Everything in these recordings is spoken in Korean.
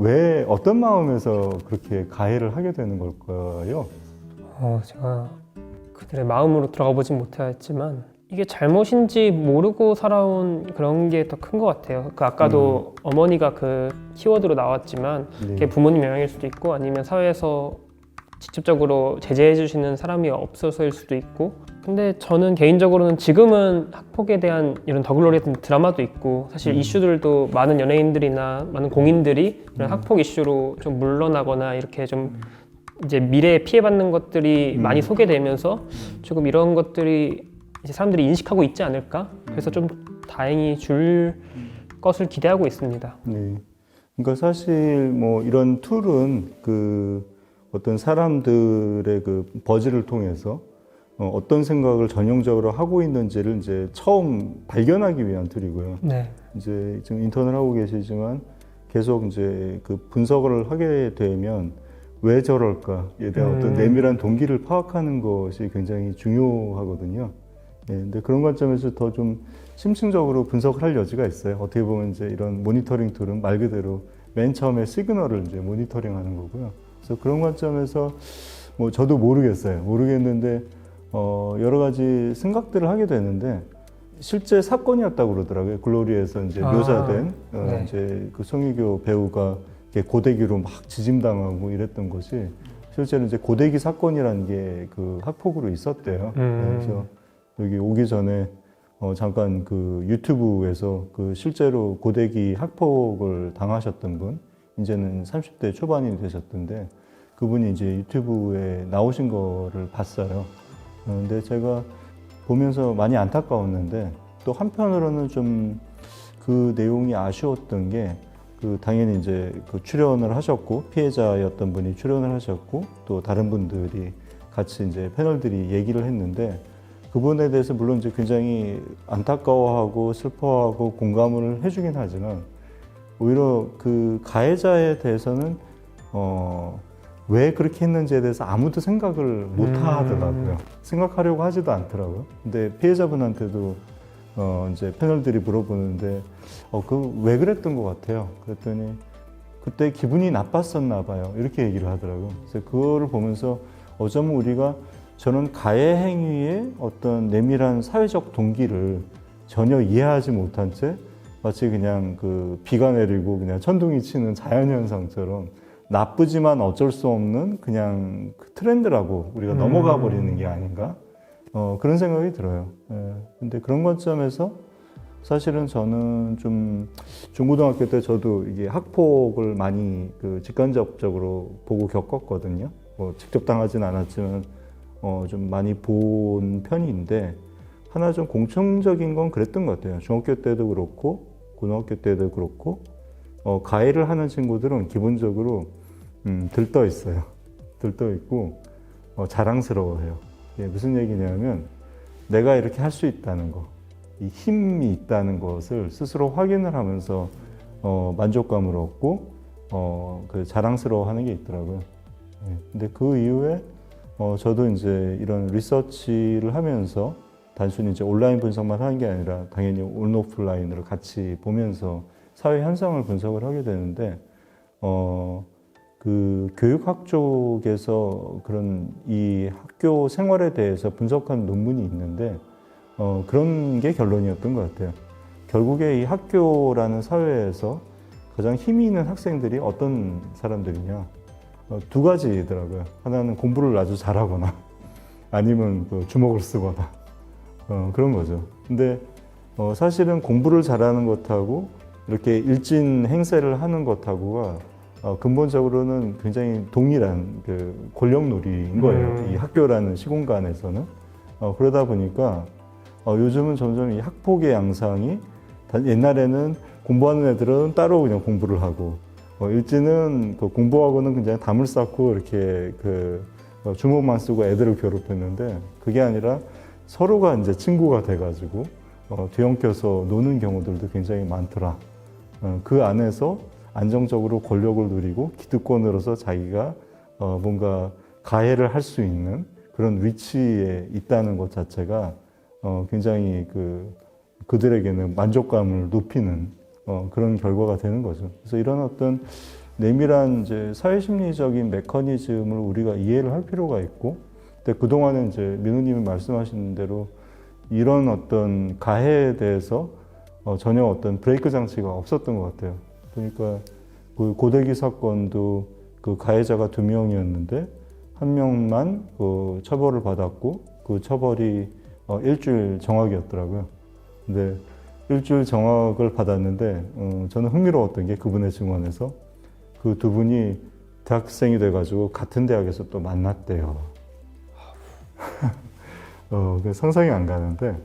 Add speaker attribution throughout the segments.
Speaker 1: 왜 어떤 마음에서 그렇게 가해를 하게 되는 걸까요?
Speaker 2: 어, 제가 그들의 마음으로 들어가 보진 못했지만 이게 잘못인지 모르고 살아온 그런 게 더 큰 것 같아요. 그 아까도 음. 어머니가 그 키워드로 나왔지만 네. 그게 부모님 영향일 수도 있고 아니면 사회에서 직접적으로 제재해 주시는 사람이 없어서일 수도 있고 근데 저는 개인적으로는 지금은 학폭에 대한 이런 더글로리 같은 드라마도 있고 사실 음. 이슈들도 많은 연예인들이나 많은 공인들이 이런 음. 학폭 이슈로 좀 물러나거나 이렇게 좀 음. 이제 미래에 피해받는 것들이 음. 많이 소개되면서 음. 조금 이런 것들이 이제 사람들이 인식하고 있지 않을까 그래서 음. 좀 다행히 줄 것을 기대하고 있습니다. 네.
Speaker 1: 그러니까 사실 뭐 이런 툴은 그 어떤 사람들의 그 버즈를 통해서 어, 어떤 생각을 전형적으로 하고 있는지를 이제 처음 발견하기 위한 툴이고요. 네. 이제 지금 인턴을 하고 계시지만 계속 이제 그 분석을 하게 되면 왜 저럴까에 대한 음. 어떤 네. 내밀한 동기를 파악하는 것이 굉장히 중요하거든요. 예, 근데 그런 관점에서 더 좀 심층적으로 분석을 할 여지가 있어요. 어떻게 보면 이제 이런 모니터링 툴은 말 그대로 맨 처음에 시그널을 이제 모니터링 하는 거고요. 그래서 그런 관점에서 뭐 저도 모르겠어요. 모르겠는데 어 여러 가지 생각들을 하게 되는데 실제 사건이었다고 그러더라고요. 글로리에서 이제 아, 묘사된 어, 네. 이제 그 송혜교 배우가 이렇게 고데기로 막 지짐당하고 이랬던 것이 실제로 이제 고데기 사건이라는 게 그 학폭으로 있었대요. 음. 네, 그래서 여기 오기 전에 어, 잠깐 그 유튜브에서 그 실제로 고데기 학폭을 당하셨던 분 이제는 30대 초반이 되셨던데 그분이 이제 유튜브에 나오신 거를 봤어요. 어, 근데 제가 보면서 많이 안타까웠는데 또 한편으로는 좀 그 내용이 아쉬웠던 게 그 당연히 이제 그 출연을 하셨고 피해자였던 분이 출연을 하셨고 또 다른 분들이 같이 이제 패널들이 얘기를 했는데 그분에 대해서 물론 이제 굉장히 안타까워하고 슬퍼하고 공감을 해주긴 하지만 오히려 그 가해자에 대해서는 어왜 그렇게 했는지에 대해서 아무도 생각을 음. 못 하더라고요. 생각하려고 하지도 않더라고요. 근데 피해자분한테도 어 이제 패널들이 물어보는데 어 그 왜 그랬던 것 같아요. 그랬더니 그때 기분이 나빴었나 봐요. 이렇게 얘기를 하더라고요. 그래서 그거를 보면서 어쩌면 우리가 저는 가해 행위의 어떤 내밀한 사회적 동기를 전혀 이해하지 못한 채 마치 그냥 그 비가 내리고 그냥 천둥이 치는 자연현상처럼 나쁘지만 어쩔 수 없는 그냥 그 트렌드라고 우리가 음. 넘어가 버리는 게 아닌가 어, 그런 생각이 들어요. 예. 근데 그런 관점에서 사실은 저는 좀 중고등학교 때 저도 이게 학폭을 많이 그 직간접적으로 보고 겪었거든요. 뭐 직접 당하진 않았지만 어, 좀 많이 본 편인데 하나 좀 공통적인 건 그랬던 것 같아요. 중학교 때도 그렇고 고등학교 때도 그렇고 어, 가해를 하는 친구들은 기본적으로 음, 들떠 있어요. 들떠 있고 어, 자랑스러워해요. 예, 무슨 얘기냐면 내가 이렇게 할 수 있다는 거, 이 힘이 있다는 것을 스스로 확인을 하면서 어, 만족감을 얻고 어, 그 자랑스러워하는 게 있더라고요. 예, 근데 그 이후에 어, 저도 이제 이런 리서치를 하면서 단순히 이제 온라인 분석만 하는 게 아니라 당연히 온 오프라인으로 같이 보면서 사회 현상을 분석을 하게 되는데 어, 그 교육학 쪽에서 그런 이 학교 생활에 대해서 분석한 논문이 있는데 어, 그런 게 결론이었던 것 같아요. 결국에 이 학교라는 사회에서 가장 힘이 있는 학생들이 어떤 사람들이냐 어, 두 가지더라고요. 하나는 공부를 아주 잘하거나 아니면 또 그 주먹을 쓰거나 어, 그런 거죠. 근데 어, 사실은 공부를 잘하는 것하고 이렇게 일진 행세를 하는 것하고가 어, 근본적으로는 굉장히 동일한 그 권력놀이인 음. 거예요. 음. 이 학교라는 시공간에서는. 어, 그러다 보니까 어, 요즘은 점점 이 학폭의 양상이 옛날에는 공부하는 애들은 따로 그냥 공부를 하고 어, 일지는 그 공부하고는 굉장히 담을 쌓고 이렇게 그 어, 주먹만 쓰고 애들을 괴롭혔는데 그게 아니라 서로가 이제 친구가 돼가지고 어, 뒤엉켜서 노는 경우들도 굉장히 많더라. 어, 그 안에서 안정적으로 권력을 누리고 기득권으로서 자기가 어, 뭔가 가해를 할 수 있는 그런 위치에 있다는 것 자체가 어, 굉장히 그 그들에게는 만족감을 높이는 어, 그런 결과가 되는 거죠. 그래서 이런 어떤 내밀한 이제 사회심리적인 메커니즘을 우리가 이해를 할 필요가 있고, 근데 그동안은 이제 민우님이 말씀하신 대로 이런 어떤 가해에 대해서 어, 전혀 어떤 브레이크 장치가 없었던 것 같아요. 그러니까 그고대기 사건도 그 가해자가 두 명이었는데 한 명만 그 처벌을 받았고 그 처벌이 어 일주일 정학이었더라고요. 근데 일주일 정학을 받았는데 어 저는 흥미로웠던 게 그분의 증언에서 그 두 분이 대학생이 돼가지고 같은 대학에서 또 만났대요. 어, 상상이 안 가는데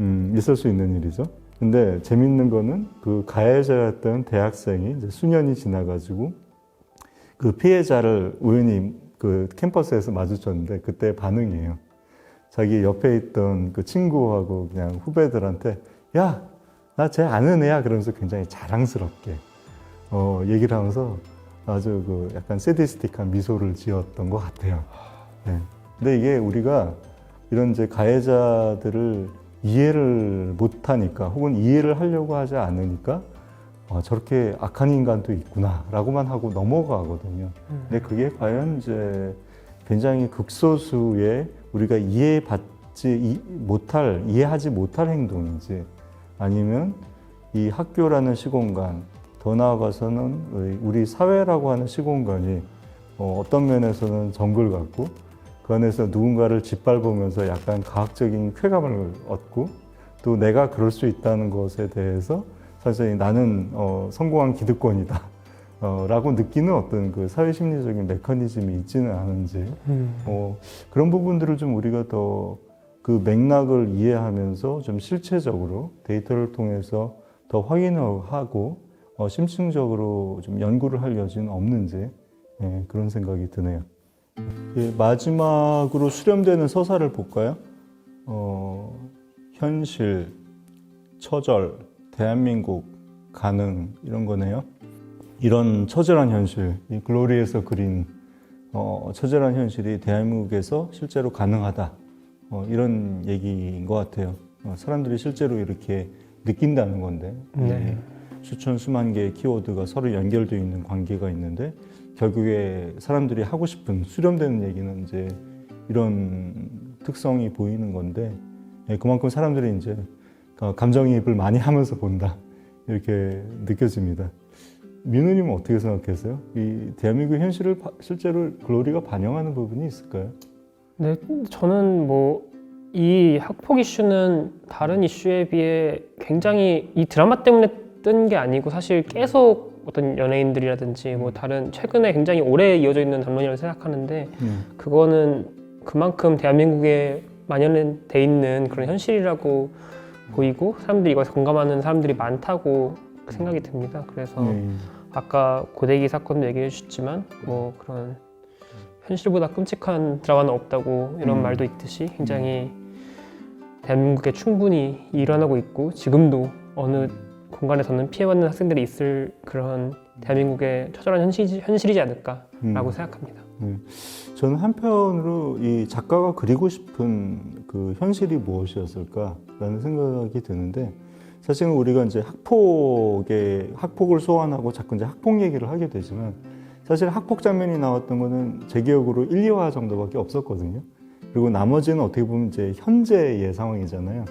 Speaker 1: 음, 있을 수 있는 일이죠. 근데 재밌는 거는 그 가해자였던 대학생이 이제 수년이 지나가지고 그 피해자를 우연히 그 캠퍼스에서 마주쳤는데 그때 반응이에요. 자기 옆에 있던 그 친구하고 그냥 후배들한테 야, 나 쟤 아는 애야 그러면서 굉장히 자랑스럽게 어, 얘기를 하면서 아주 그 약간 세디스틱한 미소를 지었던 것 같아요. 네. 근데 이게 우리가 이런 이제 가해자들을 이해를 못하니까 혹은 이해를 하려고 하지 않으니까 아, 저렇게 악한 인간도 있구나라고만 하고 넘어가거든요. 음. 근데 그게 과연 이제 굉장히 극소수의 우리가 이해받지 못할 이해하지 못할 행동인지 아니면 이 학교라는 시공간 더 나아가서는 우리 사회라고 하는 시공간이 어, 어떤 면에서는 정글 같고 그 안에서 누군가를 짓밟으면서 약간 과학적인 쾌감을 얻고 또 내가 그럴 수 있다는 것에 대해서 사실 나는 어, 성공한 기득권이다. 어, 라고 느끼는 어떤 그 사회 심리적인 메커니즘이 있지는 않은지, 음. 어, 그런 부분들을 좀 우리가 더 그 맥락을 이해하면서 좀 실체적으로 데이터를 통해서 더 확인하고, 어, 심층적으로 좀 연구를 할 여지는 없는지, 예, 그런 생각이 드네요. 예, 마지막으로 수렴되는 서사를 볼까요? 어, 현실, 처절, 대한민국, 가능 이런 거네요. 이런 처절한 현실, 이 글로리에서 그린 어, 처절한 현실이 대한민국에서 실제로 가능하다 어, 이런 얘기인 것 같아요. 어, 사람들이 실제로 이렇게 느낀다는 건데 네. 음, 수천 수만 개의 키워드가 서로 연결되어 있는 관계가 있는데 결국에 사람들이 하고 싶은 수렴되는 얘기는 이제 이런 특성이 보이는 건데 예, 그만큼 사람들이 이제 어, 감정이입을 많이 하면서 본다 이렇게 느껴집니다. 민우님은 어떻게 생각하세요? 이 대한민국 현실을 실제로 글로리가 반영하는 부분이 있을까요?
Speaker 2: 네, 저는 뭐 이 학폭 이슈는 다른 이슈에 비해 굉장히 이 드라마 때문에 뜬 게 아니고 사실 계속 어떤 연예인들이라든지 뭐 음. 다른 최근에 굉장히 오래 이어져 있는 담론이라고 생각하는데 음. 그거는 그만큼 대한민국에 만연돼 있는 그런 음. 현실이라고 보이고 사람들이 이거에 공감하는 사람들이 많다고 생각이 듭니다. 그래서 아까 고데기 사건도 얘기해 주셨지만 뭐 그런 현실보다 끔찍한 드라마는 없다고 이런 음. 말도 있듯이 굉장히 대한민국에 충분히 일어나고 있고 지금도 어느 공간에서는 피해받는 학생들이 있을 그런 음. 대한민국의 처절한 현실, 현실이지 않을까라고 음. 생각합니다. 네.
Speaker 1: 저는 한편으로 이 작가가 그리고 싶은 그 현실이 무엇이었을까라는 생각이 드는데 사실은 우리가 이제 학폭에 학폭을 소환하고 자꾸 이제 학폭 얘기를 하게 되지만 사실 학폭 장면이 나왔던 거는 제 기억으로 1, 2화 정도밖에 없었거든요. 그리고 나머지는 어떻게 보면 이제 현재의 상황이잖아요.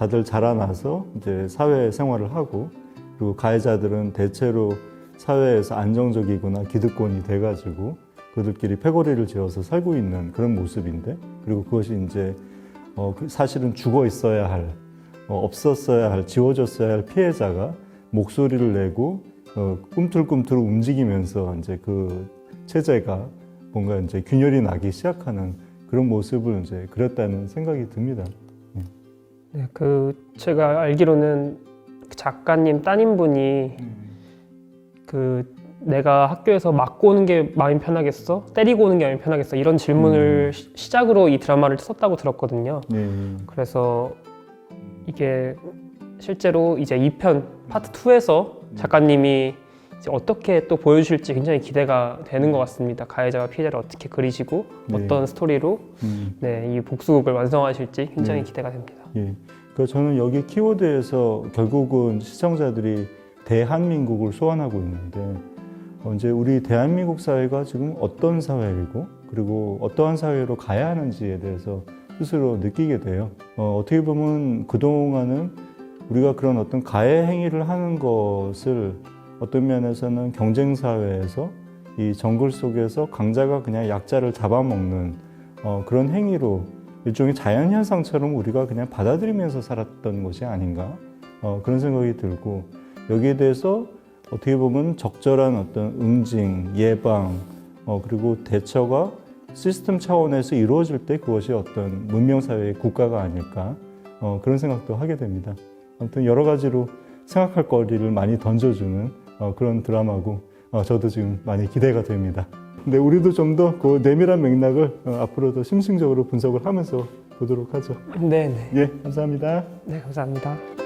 Speaker 1: 다들 자라나서 이제 사회 생활을 하고 그리고 가해자들은 대체로 사회에서 안정적이거나 기득권이 돼가지고 그들끼리 패거리를 지어서 살고 있는 그런 모습인데 그리고 그것이 이제 어, 그 사실은 죽어 있어야 할 어, 없었어야 할 지워졌어야 할 피해자가 목소리를 내고 어, 꿈틀꿈틀 움직이면서 이제 그 체제가 뭔가 이제 균열이 나기 시작하는 그런 모습을 이제 그렸다는 생각이 듭니다.
Speaker 2: 네, 그 제가 알기로는 그 작가님 따님분이 음. 그 내가 학교에서 맞고 오는 게 마음이 편하겠어? 때리고 오는 게 마음이 편하겠어? 이런 질문을 음. 시, 시작으로 이 드라마를 썼다고 들었거든요. 네. 그래서 이게 실제로 이제 2편 파트 2에서 음. 작가님이 어떻게 또 보여주실지 굉장히 기대가 되는 것 같습니다. 가해자와 피해자를 어떻게 그리시고 네. 어떤 스토리로 음. 네, 이 복수극을 완성하실지 굉장히 네. 기대가 됩니다. 예.
Speaker 1: 그러니까 저는 여기 키워드에서 결국은 시청자들이 대한민국을 소환하고 있는데 이제 우리 대한민국 사회가 지금 어떤 사회이고 그리고 어떠한 사회로 가야 하는지에 대해서 스스로 느끼게 돼요. 어, 어떻게 보면 그동안은 우리가 그런 어떤 가해 행위를 하는 것을 어떤 면에서는 경쟁 사회에서 이 정글 속에서 강자가 그냥 약자를 잡아먹는 어, 그런 행위로 일종의 자연현상처럼 우리가 그냥 받아들이면서 살았던 것이 아닌가 어, 그런 생각이 들고 여기에 대해서 어떻게 보면 적절한 어떤 응징, 예방 어, 그리고 대처가 시스템 차원에서 이루어질 때 그것이 어떤 문명사회의 국가가 아닐까 어, 그런 생각도 하게 됩니다. 아무튼 여러 가지로 생각할 거리를 많이 던져주는 어, 그런 드라마고 어, 저도 지금 많이 기대가 됩니다. 근데 네, 우리도 좀 더 그 내밀한 맥락을 어, 앞으로 더 심층적으로 분석을 하면서 보도록 하죠. 네네. 네. 예, 감사합니다.
Speaker 2: 네, 감사합니다.